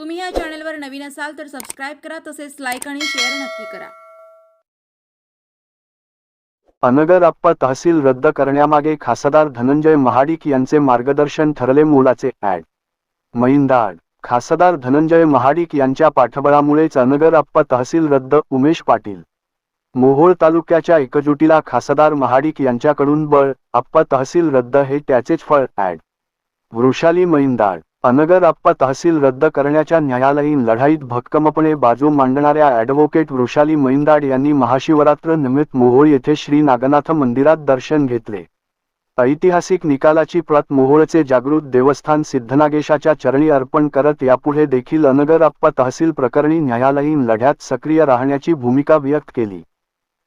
तुम्ही या चॅनलवर नवीन असाल तर सबस्क्राईब करा तसेच लाईक आणि शेअर नक्की करा. अनगर अप्पा तहसील रद्द करण्यामागे खासदार धनंजय महाडिक यांचे मार्गदर्शन ठरले मोलाचे ॲड. मैंदाड खासदार धनंजय महाडिक यांच्या पाठबळामुळेच अनगर अप्पा तहसील रद्द उमेश पाटील. मोहोळ तालुक्याच्या एकजुटीला खासदार महाडिक यांच्याकडून बळ अप्पा तहसील रद्द हे त्याचेच फळ ॲड. वृषाली मैंदाड अनगर अप्पा तहसील रद्द करण्याच्या न्यायालयीन लढाईत भक्कमपणे बाजू मांडणाऱ्या ॲडव्होकेट वृषाली मैंदाड यांनी महाशिवरात्र निमित्त मोहोळ येथे श्री नागनाथ मंदिरात दर्शन घेतले. ऐतिहासिक निकालाची प्रत मोहोळचे जागृत देवस्थान सिद्धनागेशाच्या चरणी अर्पण करत यापुढे देखील अनगर आप्पा तहसील प्रकरणी न्यायालयीन लढ्यात सक्रिय राहण्याची भूमिका व्यक्त केली.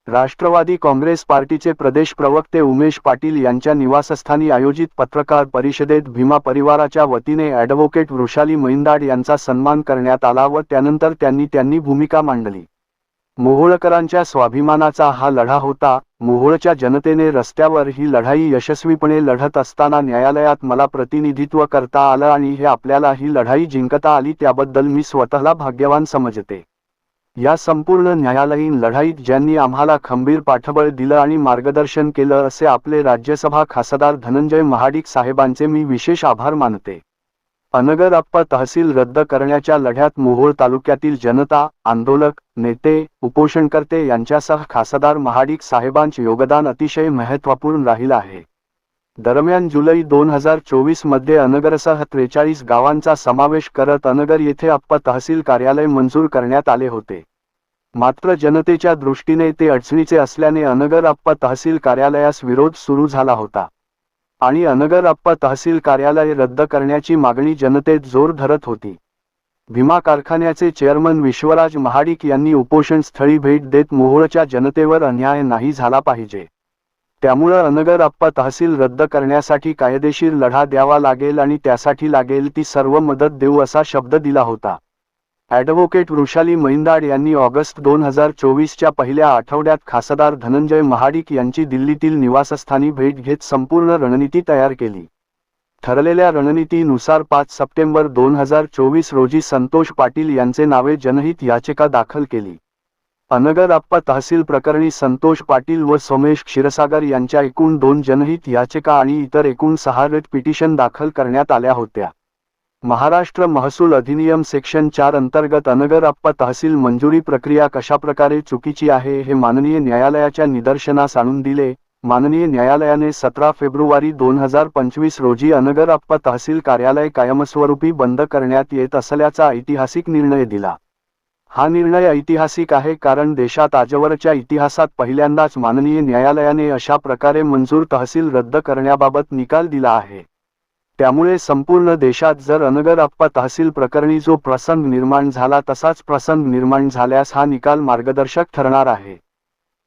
राष्ट्रवादी काँग्रेस पार्टीचे प्रदेश प्रवक्ते उमेश पाटील यांच्या निवासस्थानी आयोजित पत्रकार परिषदेत भीमा परिवाराच्या वतीने ॲडव्होकेट वृषाली मैंदाड यांचा सन्मान करण्यात आला व त्यानंतर त्यांनी त्यांनी भूमिका मांडली. मोहोळकरांच्या स्वाभिमानाचा हा लढा होता. मोहोळच्या जनतेने रस्त्यावर ही लढाई यशस्वीपणे लढत असताना न्यायालयात मला प्रतिनिधित्व करता आलं आणि हे आपल्याला ही लढाई जिंकता आली त्याबद्दल मी स्वतःला भाग्यवान समजते. या संपूर्ण न्यायालयीन लढाईत ज्यांनी आम्हाला खंबीर पाठबळ दिलं आणि मार्गदर्शन केलं असे आपले राज्यसभा खासदार धनंजय महाडिक साहेबांचे मी विशेष आभार मानते. अनगर अप्पा तहसील रद्द करण्याच्या लढ्यात मोहोळ तालुक्यातील जनता आंदोलक नेते उपोषणकर्ते यांच्यासह खासदार महाडिक साहेबांचे योगदान अतिशय महत्त्वपूर्ण राहिलं आहे. दरम्यान जुलै दोन हजार चोवीसमध्ये अनगरसह त्रेचाळीस गावांचा समावेश करत अनगर येथे अप्पा तहसील कार्यालय मंजूर करण्यात आले होते. मात्र जनतेच्या दृष्टीने ते अडचणीचे असल्याने अनगर अप्पा तहसील कार्यालयास विरोध सुरू झाला होता. आणि अनगर अप्पा तहसील कार्यालय रद्द करण्याची मागणी जनतेत जोर धरत होती. भीमा कारखान्याचे चेअरमन विश्वराज महाडिक यांनी उपोषण स्थळी भेट देत मोहोळच्या जनतेवर अन्याय नाही झाला पाहिजे. त्यामुळं अनगर अप्पा तहसील रद्द करण्यासाठी कायदेशीर लढा द्यावा लागेल आणि त्यासाठी लागेल ती सर्व मदत देऊ असा शब्द दिला होता. ॲडव्होकेट वृषाली मैंदाड यांनी ऑगस्ट दोन हजार चोवीसच्या पहिल्या आठवड्यात खासदार धनंजय महाडिक यांची दिल्लीतील निवासस्थानी भेट घेत संपूर्ण रणनीती तयार केली. ठरलेल्या रणनीतीनुसार पाच सप्टेंबर दोन हजार चोवीस रोजी संतोष पाटील यांचे नावे जनहित याचिका दाखल केली. अनगर अप्पा तहसील प्रकरणी संतोष पाटील व सोमेश क्षीरसागर यांच्या एकूण दोन जनहित याचिका आणि इतर एकूण सहा रेट पिटिशन दाखल करण्यात आल्या होत्या. महाराष्ट्र महसूल अधिनियम सेक्शन चार अंतर्गत अनगर अप्पा तहसील मंजुरी प्रक्रिया कशाप्रकारे चुकीची आहे हे माननीय न्यायालयाच्या निदर्शनास आणून दिले. माननीय न्यायालयाने सतरा फेब्रुवारी दोन हजार पंचवीस रोजी अनगर आप्पा तहसील कार्यालय कायमस्वरूपी बंद करण्यात येत असल्याचा ऐतिहासिक निर्णय दिला. हा निर्णय ऐतिहासिक आहे कारण देशात आजवरच्या इतिहासात पहिल्यांदाच माननीय न्यायालयाने अशा प्रकारे मंजूर तहसील रद्द करण्याबाबत निकाल दिला आहे. त्यामुळे संपूर्ण देशात जर अनगर अप्पा तहसील प्रकरणी जो प्रसंग निर्माण झाला तसाच प्रसंग निर्माण झाल्यास हा निकाल मार्गदर्शक ठरणार आहे.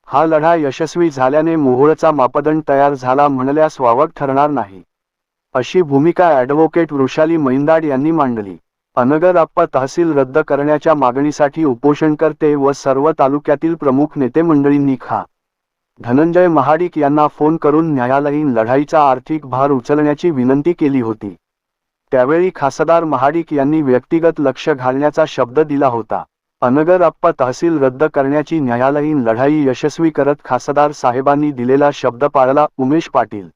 हा लढा यशस्वी झाल्याने मोहोळचा मापदंड तयार झाला म्हणल्यास वावग ठरणार नाही. अशी भूमिका ॲडव्होकेट वृषाली मैंदाड यांनी मांडली. अनगर अप्पा तहसील रद्द करण्याच्या मागणीसाठी उपोषणकर्ते व सर्व तालुक्यातील प्रमुख नेते मंडळींनी खा. धनंजय महाडिक यांना फोन करून न्यायालयीन लढाईचा आर्थिक भार उचलण्याची विनंती केली होती. त्यावेळी खासदार महाडिक यांनी व्यक्तिगत लक्ष घालण्याचा शब्द दिला होता. अनगर अप्पा तहसील रद्द करण्याची न्यायालयीन लढाई यशस्वी करत खासदार साहेबांनी दिलेला शब्द पाळला उमेश पाटील.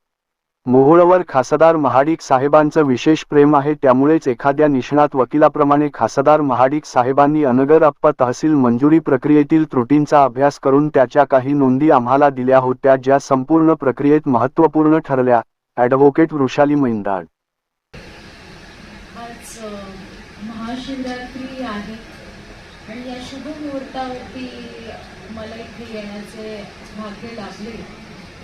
मोहोळवर खासदार महाडिक साहेबांचं विशेष प्रेम आहे त्यामुळेच एखाद्या निष्णात वकिलाप्रमाणे खासदार महाडिक साहेबांनी अनगर अप्पा तहसील मंजुरी प्रक्रियेतील त्रुटींचा अभ्यास करून त्याच्या काही नोंदी आम्हाला दिल्या होत्या ज्या संपूर्ण प्रक्रियेत महत्त्वपूर्ण ठरल्या. ॲडव्होकेट वृषाली मैंदाड. आज महाशिवरात्री आहे. आणि या शुभ मुहूर्तावरती मला इथे येण्याचे भाग्य लाभले.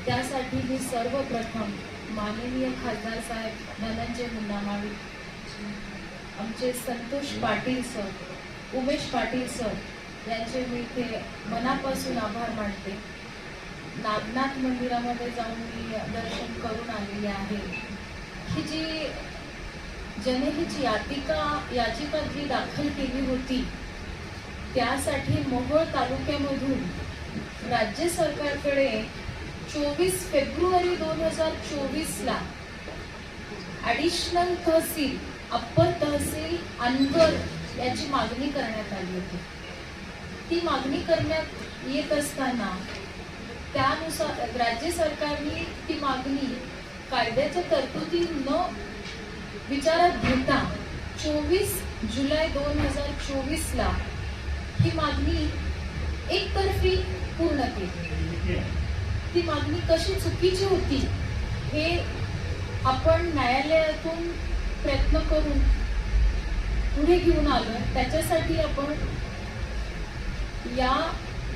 त्यासाठी मी सर्वप्रथम माननीय खासदार साहेब धनंजय मुन्ना महाडिक आमचे संतोष पाटील सर उमेश पाटील सर यांचे मी इथे मनापासून आभार मानते. नागनाथ मंदिरामध्ये जाऊन मी दर्शन करून आलेली आहे. ही जी जनहित याचिका याचिका जी दाखल केली होती त्यासाठी मोहोळ तालुक्यामधून राज्य सरकारकडे चोवीस फेब्रुवारी दोन हजार चोवीसला ॲडिशनल तहसील अप्पर तहसील अनगर याची मागणी करण्यात आली होती. ती मागणी करण्यात येत असताना त्यानुसार राज्य सरकारने ती मागणी कायद्याच्या तरतुदी न विचारात घेता चोवीस जुलै दोन हजार चोवीसला ही मागणी एकतर्फी पूर्ण केली. ती मागणी कशी चुकीची होती हे आपण न्यायालयातून प्रयत्न करून पुढे घेऊन आलो त्याच्यासाठी आपण या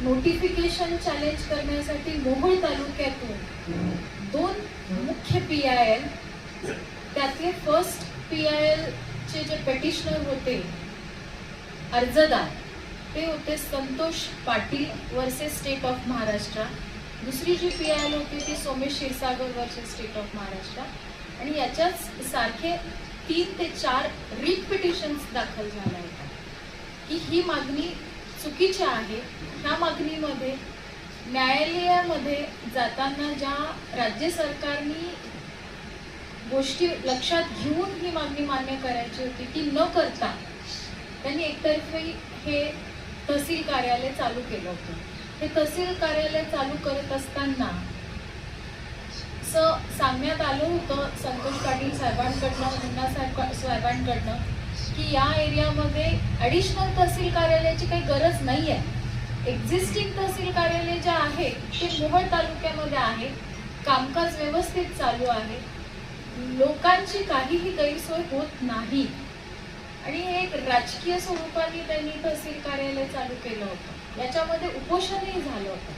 नोटिफिकेशन चॅलेंज करण्यासाठी मोहोळ तालुक्यातून दोन मुख्य पी आय एल त्यातले फर्स्ट पी आय एल चे जे पेटिशनर होते अर्जदार ते होते Santosh Patil versus state of Maharashtra दुसरी जी पी आय एल होती ती Somesh Kshirsagar versus state of Maharashtra आणि याच्याच सारखे तीन ते चार रिट दाखल झाल्या होत्या. की ही मागणी चुकीची आहे. ह्या मागणीमध्ये न्यायालयामध्ये जाताना ज्या राज्य सरकारनी गोष्टी लक्षात घेऊन ही मागणी मान्य करायची होती ती न करता त्यांनी एकतर्फी हे तहसील कार्यालय चालू केलं होतं. हे तहसील कार्यालय चालू करत असताना असं सांगण्यात आलं होतं संतोष पाटील साहेबांकडनं मुन्ना साहेब साहेबांकडनं की या एरियामध्ये ॲडिशनल तहसील कार्यालयाची काही गरज नाही आहे एक्झिस्टिंग तहसील कार्यालय जे आहे ते मोहोळ तालुक्यामध्ये आहे कामकाज व्यवस्थित चालू आहे लोकांची काहीही गैरसोय होत नाही. आणि हे एक राजकीय स्वरूपाने त्यांनी तहसील कार्यालय चालू केलं होतं. याच्यामध्ये उपोषणही झालं होतं.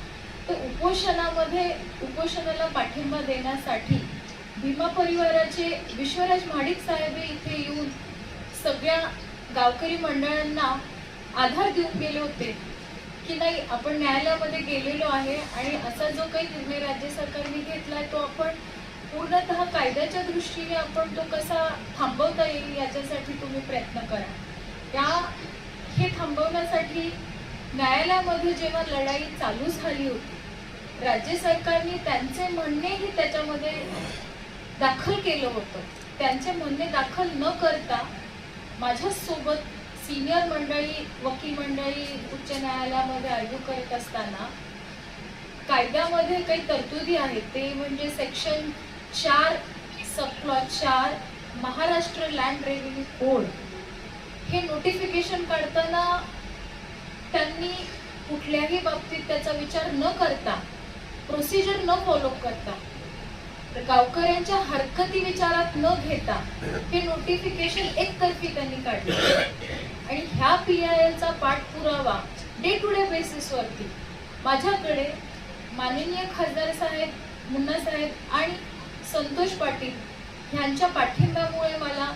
तर उपोषणामध्ये उपोषणाला पाठिंबा देण्यासाठी भीमा परिवाराचे विश्वराज महाडिक साहेब इथे येऊन सगळ्या गावकरी मंडळांना आधार देऊन गेले होते की नाही आपण न्यायालयामध्ये गेलेलो आहे आणि असा जो काही निर्णय राज्य सरकारने घेतलाय तो आपण पूर्णतः कायद्याच्या दृष्टीने आपण तो कसा थांबवता येईल याच्यासाठी तुम्ही प्रयत्न करा. त्या हे थांबवण्यासाठी न्यायालयामध्ये जेव्हा लढाई चालू झाली होती राज्य सरकारने त्यांचे म्हणणेही त्याच्यामध्ये दाखल केलं होतं. त्यांचे म्हणणे दाखल न करता माझ्यासोबत सिनियर मंडळी वकील मंडळी उच्च न्यायालयामध्ये आर्ग्यू करत असताना कायद्यामध्ये काही तरतुदी आहेत. ते म्हणजे सेक्शन चार सबप्लॉट चार महाराष्ट्र लँड रेव्हेन्यू कोड हे नोटिफिकेशन काढताना त्यांनी कुठल्याही बाबतीत त्याचा विचार न करता प्रोसिजर न फॉलो करता गावकऱ्यांच्या हरकती विचारात न घेता हे नोटिफिकेशन एकतर्फी त्यांनी काढले. आणि ह्या पी आय एलचा पाठपुरावा डे टू डे बेसिसवरती माझ्याकडे माननीय खासदार साहेब मुन्ना साहेब आणि संतोष पाटील ह्यांच्या पाठिंब्यामुळे मला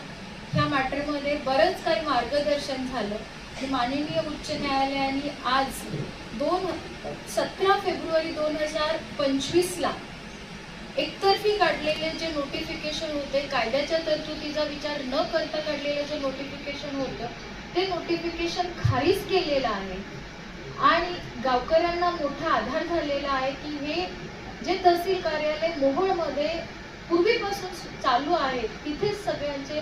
ह्या मॅटरमध्ये बरंच काही मार्गदर्शन झालं. माननीय उच्च न्यायालयाने आज दोन सतरा फेब्रुवारी दोन हजार पंचवीसला एकतर्फी काढलेले जे नोटिफिकेशन होते कायद्याच्या तरतुदीचा विचार न करता काढलेलं जे नोटिफिकेशन होतं ते नोटिफिकेशन खारीज केलेलं आहे. आणि गावकऱ्यांना मोठा आधार झालेला आहे की हे जे तहसील कार्यालय मोहोळमध्ये पूर्वीपासून चालू आहे तिथेच सगळ्यांचे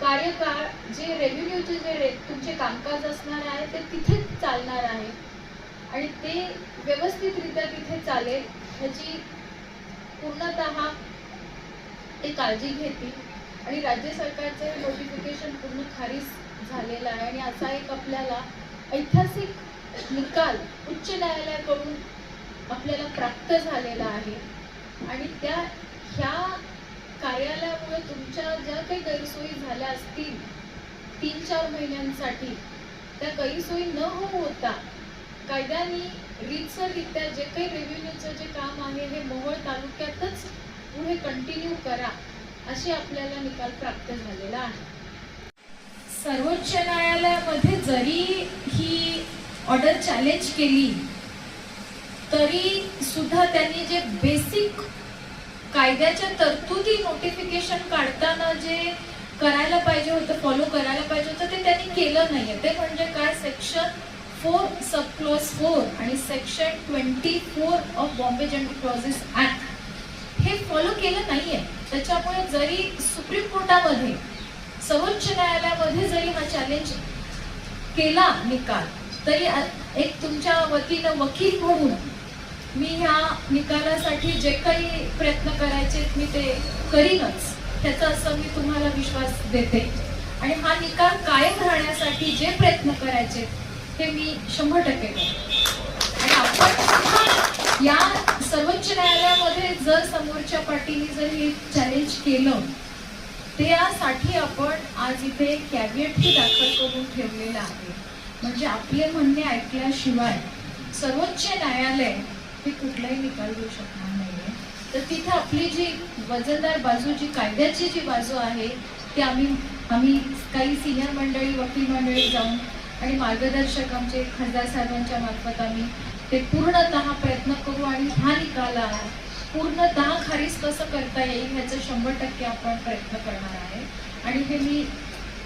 कार्यकाळ जे रेव्हेन्यूचे जे रे तुमचे कामकाज असणार आहे ते तिथेच चालणार आहे. आणि ते व्यवस्थितरित्या तिथे चालेल ह्याची पूर्णतः ते काळजी घेतील. आणि राज्य सरकारचे नोटिफिकेशन पूर्ण खारीज झालेलं आहे. आणि असा एक आपल्याला ऐतिहासिक निकाल उच्च न्यायालयाकडून आपल्याला प्राप्त झालेला आहे. आणि त्या ह्या कार्यालयामुळे तुमच्या ज्या काही गैरसोयी झाल्या असतील तीन चार महिन्यांसाठी त्या गैरसोयी न होता कायद्याने रीतसररित्या जे काही रेव्हेन्यूचं जे काम आहे हे मोहोळ तालुक्यातच पुढे कंटिन्यू करा असे आपल्याला निकाल प्राप्त झालेला आहे. सर्वोच्च न्यायालयामध्ये जरी ही ऑर्डर चॅलेंज केली तरी सुद्धा त्यांनी जे बेस कायद्याच्या तरतुदी नोटिफिकेशन काढताना जे करायला पाहिजे होतं फॉलो करायला पाहिजे होतं ते त्यांनी केलं नाहीये. ते म्हणजे काय? Section four sub clause four आणि section twenty four of Bombay general clauses act हे फॉलो केलं नाहीये. त्याच्यामुळे जरी सुप्रीम कोर्टामध्ये सर्वोच्च न्यायालयामध्ये जरी हा चॅलेंज केला निकाल तरी एक तुमच्या वतीनं वकील म्हणून मी ह्या निकालासाठी जे काही प्रयत्न करायचे मी ते करीनच. त्याचा असं मी तुम्हाला विश्वास देते. आणि हा निकाल कायम राहण्यासाठी जे प्रयत्न करायचे ते मी शंभर टक्के आणि आपण या सर्वोच्च न्यायालयामध्ये जर समोरच्या पार्टीने जर हे चॅलेंज केलं त्यासाठी आपण आज इथे कॅबिनेटही दाखल करून ठेवलेलं आहे. म्हणजे आपले म्हणणे ऐकल्याशिवाय सर्वोच्च न्यायालय हे कुठलाही निकाल देऊ शकणार नाहीये. तर तिथे आपली जी वजनदार बाजू जी कायद्याची जी बाजू आहे ती आम्ही आम्ही काही सिनियर मंडळी वकील मंडळी जाऊन आणि मार्गदर्शक आमचे खासदार साहेबांच्या मार्फत आम्ही ते पूर्णतः प्रयत्न करू आणि हा निकाला पूर्णतः खारीज कसं करता येईल ह्याचं शंभर टक्के आपण प्रयत्न करणार आहे. आणि हे मी